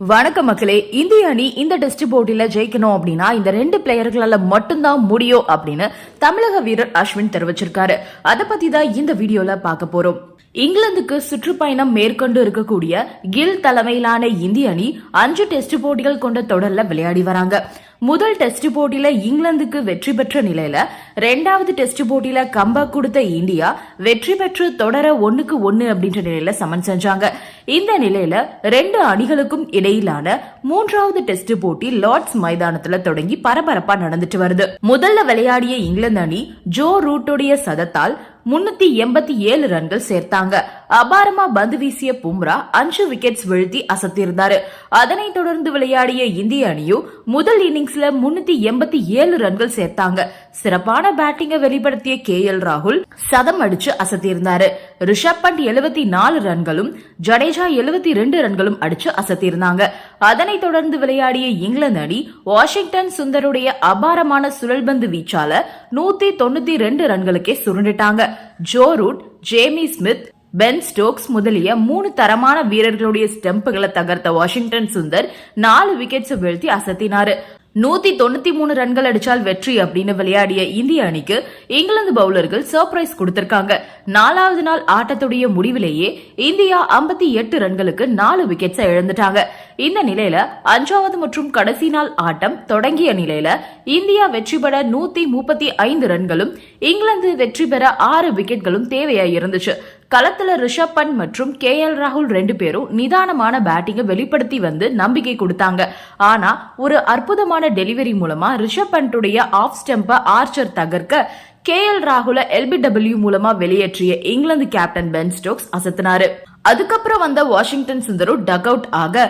வணக்கம் மக்களே இந்திய அணி இந்த டெஸ்ட் போட்டியில ஜெயிக்கணும் அப்படின்னா இந்த ரெண்டு பிளேயர்களால மட்டும்தான் முடியும் அப்படின்னு தமிழக வீரர் அஸ்வின் தெரிவிச்சிருக்காரு. அதை பத்தி தான் இந்த வீடியோல பார்க்க போறோம். இங்கிலாந்துக்கு சுற்றுப்பயணம் மேற்கொண்டு இருக்கக்கூடிய கில் தலைமையிலான இந்திய அணி அஞ்சு டெஸ்ட் போட்டிகள் கொண்ட தொடர்ல விளையாடி வராங்க. முதல் டெஸ்ட் போட்டியில இங்கிலாந்துக்கு வெற்றி பெற்ற நிலையில ரெண்டாவது டெஸ்ட் போட்டியில கம்பேக் கொடுத்த இந்தியா வெற்றி பெற்று தொடர ஒன்னுக்கு ஒன்னு அப்படின்ற நிலையில சமன் செஞ்சாங்க. இந்த நிலையில ரெண்டு அணிகளுக்கும் இடையிலான மூன்றாவது டெஸ்ட் போட்டி லார்ட்ஸ் மைதானத்துல தொடங்கி பரபரப்பா நடந்துட்டு வருது. முதல்ல விளையாடிய இங்கிலாந்து அணி ஜோ ரூட்டோடைய சதத்தால் முன்னூத்தி எண்பத்தி ஏழு ரன்கள் சேர்த்தாங்க. அபாரமா பந்து வீசிய பும்ரா அஞ்சு விக்கெட்ஸ் வீழ்த்தி அசத்தியிருந்தாரு அதனைத் தொடர்ந்து விளையாடிய இந்திய அணியும் முதல் இன்னிங்ஸ்ல முன்னூத்தி எண்பத்தி ஏழு ரன்கள் சேர்த்தாங்க. சிறப்பான பேட்டிங்கை வெளிப்படுத்திய கே எல் ராகுல் சதம் அடிச்சு அசத்தியிருந்தாரு. ரிஷப் பண்ட் எழுபத்தி நாலு ரன்களும் ஜடேஜா எழுபத்தி ரெண்டு ரன்களும் அடிச்சு அசத்தியிருந்தாங்க. அதனைத் தொடர்ந்து விளையாடிய இங்கிலாந்து அணி வாஷிங்டன் சுந்தருடைய அபாரமான சுழல்பந்து வீச்சால நூத்தி தொண்ணூத்தி ரெண்டு ரன்களுக்கே சுருண்டுட்டாங்க. Joe Root Jamie Smith Ben Stokes முதலிய மூணு தரமான வீரர்களுடைய ஸ்டெம்புகளை தகர்த்த வாஷிங்டன் சுந்தர் நாலு விக்கெட்ஸ் வீழ்த்தி அசத்தினாரு. நூத்தி தொண்ணூத்தி மூணு ரன்கள் அடிச்சால் வெற்றி அப்படின்னு விளையாடிய இந்திய அணிக்கு இங்கிலாந்து பவுலர்கள் சர்ப்ரைஸ் கொடுத்திருக்காங்க. நாலாவது நாள் ஆட்டத்துடைய முடிவிலேயே இந்தியா ஐம்பத்தி எட்டு ரன்களுக்கு நாலு விக்கெட்ஸை இழந்துட்டாங்க. இந்த நிலையில அஞ்சாவது மற்றும் கடைசி நாள் ஆட்டம் தொடங்கிய நிலையில இந்தியா வெற்றி பெற நூத்தி முப்பத்தி ஐந்து ரன்களும் இங்கிலாந்து வெற்றி பெற ஆறு விக்கெட்களும் தேவையா இருந்துச்சு. களத்துல ரிஷப் பண்ட் மற்றும் கே எல் ராகுல் ரெண்டு பேரும் நிதானமான பேட்டிங்கை வெளிப்படுத்தி வந்து நம்பிக்கை கொடுத்தாங்க. ஆனா ஒரு அற்புதமான டெலிவரி மூலமா ரிஷப் பண்டுடைய ஆஃப் ஸ்டெம்ப ஆர்ச்சர் தகர்க்க கே எல் ராகுல எல்பிடபிள்யூ மூலமா வெளியேற்றிய இங்கிலாந்து கேப்டன் பென் ஸ்டோக்ஸ் அசத்தினாரு. அதுக்கப்புறம் வந்த வாஷிங்டன் சுந்தரும் டக் அவுட் ஆக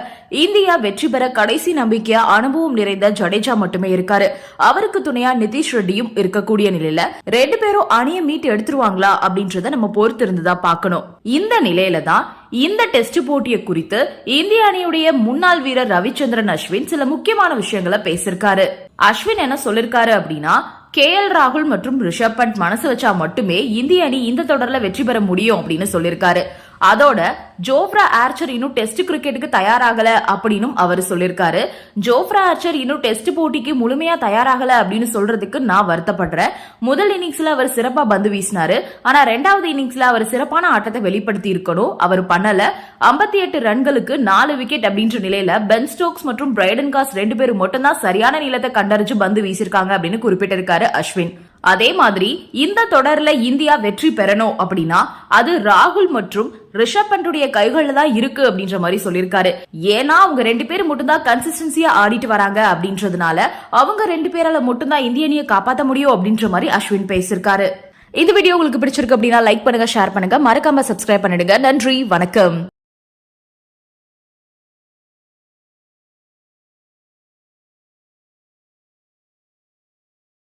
இந்தியா வெற்றி பெற கடைசி நம்பிக்கையா அனுபவம் நிறைந்த ஜடேஜா மட்டுமே இருக்காரு. அவருக்கு துணையா நிதிஷ் ரெட்டியும் இருக்கக்கூடிய நிலையில ரெண்டு பேரும் அணியை மீட்டு எடுத்துருவாங்களா அப்படின்றத நம்ம பொறுத்து இருந்துதா பார்க்கணும். இந்த நிலையில தான் இந்த டெஸ்ட் போட்டியை குறித்து இந்திய அணியுடைய முன்னாள் வீரர் ரவிச்சந்திரன் அஸ்வின் சில முக்கியமான விஷயங்களை பேசியிருக்காரு. அஸ்வின் என்ன சொல்லிருக்காரு அப்படின்னா கே எல் ராகுல் மற்றும் ரிஷப் பண்ட் மனசு வச்சா மட்டுமே இந்திய அணி இந்த தொடர்ல வெற்றி பெற முடியும் அப்படின்னு சொல்லியிருக்காரு. அதோட ஜோப்ரா ஆர்ச்சர் இன்னும் டெஸ்ட் கிரிக்கெட்டுக்கு தயாராகல அப்படின்னும் அவர் சொல்லியிருக்காரு ஜோப்ரா ஆர்ச்சர் இன்னும் டெஸ்ட் போட்டிக்கு முழுமையா தயாராகல அப்படின்னு சொல்றதுக்கு நான் வருத்தப்படுறேன். முதல் இன்னிங்ஸ்ல அவர் சிறப்பா பந்து வீசினாரு. ஆனா ரெண்டாவது இன்னிங்ஸ்ல அவர் சிறப்பான ஆட்டத்தை வெளிப்படுத்தி இருக்கணும். அவர் பண்ணல. ஐம்பத்தி எட்டு ரன்களுக்கு நாலு விக்கெட் அப்படின்ற நிலையில பென் ஸ்டோக்ஸ் மற்றும் பிரைடன் காஸ் ரெண்டு பேரும் மட்டும்தான் சரியான நீளத்தை கண்டறிஞ்சு பந்து வீசிருக்காங்க அப்படின்னு குறிப்பிட்டிருக்காரு அஸ்வின். அதே மாதிரி இந்த தொடர்ல இந்தியா வெற்றி பெறணும் அப்படின்னா அது ராகுல் மற்றும் ரிஷப் பண்டுடைய கைகள்ல தான் இருக்கு அப்படின்ற மாதிரி சொல்லியிருக்காரு. ஏன்னா அவங்க ரெண்டு பேரும் மட்டும்தான் கன்சிஸ்டன்சியா ஆடிட்டு வராங்க அப்படின்றதுனால அவங்க ரெண்டு பேரால மட்டும்தான் இந்திய அணியை காப்பாற்ற முடியும் அப்படின்ற மாதிரி அஸ்வின் பேசியிருக்காரு. இந்த வீடியோ உங்களுக்கு பிடிச்சிருக்கு அப்படின்னா லைக் பண்ணுங்க ஷேர் பண்ணுங்க. மறக்காம சப்ஸ்கிரைப் பண்ணிடுங்க. நன்றி வணக்கம்.